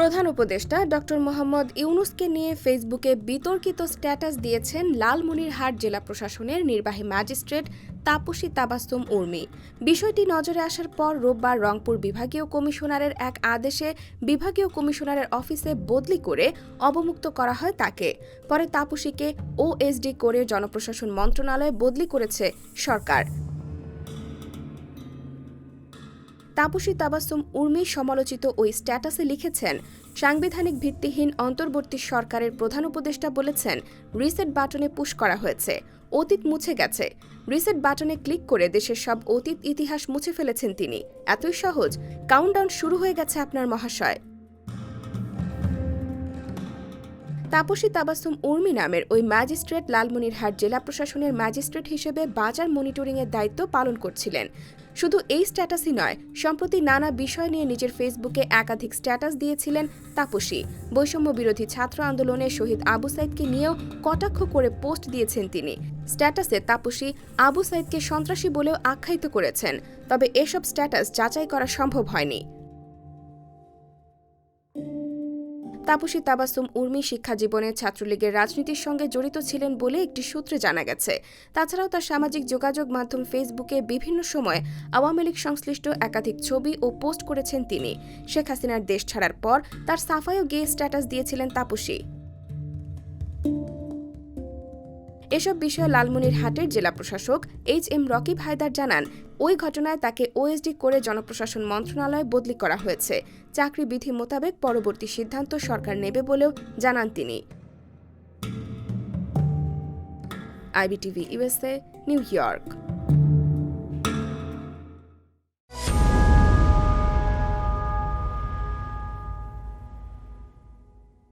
প্রধান উপদেষ্টা ডক্টর মোহাম্মদ ইউনুসকে নিয়ে ফেসবুকে বিতর্কিত স্ট্যাটাস দিয়েছেন লালমনিরহাট জেলা প্রশাসনের নির্বাহী ম্যাজিস্ট্রেট তাপসী তাবাস্তুম উর্মি। বিষয়টি নজরে আসার পর রোববার রংপুর বিভাগীয় কমিশনারের এক আদেশে বিভাগীয় কমিশনারের অফিসে বদলি করে অবমুক্ত করা হয় তাকে। পরে তাপসীকে ওএসডি করে জনপ্রশাসন মন্ত্রণালয়ে বদলি করেছে সরকার। তাপসী তাবাসুম উর্মি সমালোচিত ওই স্ট্যাটাসে লিখেছেন, সাংবিধানিক ভিত্তিহীন অন্তর্বর্তী সরকারের প্রধান উপদেষ্টা বলেছেন, রিসেট বাটনে পুশ করা হয়েছে, অতীত মুছে গেছে। রিসেট বাটনে ক্লিক করে দেশের সব অতীত ইতিহাস মুছে ফেলেছেন তিনি। এতই সহজ, কাউন্টডাউন শুরু হয়ে গেছে আপনার মহাশয়। তাপসী তাবাসুম উর্মি নামের ওই ম্যাজিস্ট্রেট লালমনিরহাট জেলা প্রশাসনের ম্যাজিস্ট্রেট হিসেবে বাজার মনিটরিংয়ের দায়িত্ব পালন করছিলেন। শুধু এই স্ট্যাটাসই নয়, সম্প্রতি নানা বিষয় নিয়ে নিজের ফেসবুকে একাধিক স্ট্যাটাস দিয়েছিলেন তাপসী। বৈষম্য বিরোধী ছাত্র আন্দোলনে শহীদ আবু সাইদকে নিয়েও কটাক্ষ করে পোস্ট দিয়েছেন তিনি। স্ট্যাটাসে তাপসী আবু সাইদকে সন্ত্রাসী বলেও আখ্যায়িত করেছেন, তবে এসব স্ট্যাটাস যাচাই করা সম্ভব হয়নি। তাপসী তাবাসুম উর্মি শিক্ষা জীবনে ছাত্রলীগের রাজনীতির সঙ্গে জড়িত ছিলেন বলে একটি সূত্রে জানা গেছে। তাছাড়াও তার সামাজিক যোগাযোগ মাধ্যম ফেসবুকে বিভিন্ন সময় আওয়ামী লীগ সংশ্লিষ্ট একাধিক ছবি ও পোস্ট করেছেন তিনি। শেখ হাসিনার দেশ ছাড়ার পর তার সাফাইও গিয়ে স্ট্যাটাস দিয়েছিলেন তাপসী। এসব বিষয়ে লালমনিরহাটের জেলা প্রশাসক এইচ এম রকিব হায়দার জানান, ওই ঘটনায় তাকে ওএসডি করে জনপ্রশাসন মন্ত্রণালয়ে বদলি করা হয়েছে। চাকরি বিধি মোতাবেক পরবর্তী সিদ্ধান্ত সরকার নেবে বলেও জানান তিনি। IBTV USA New York.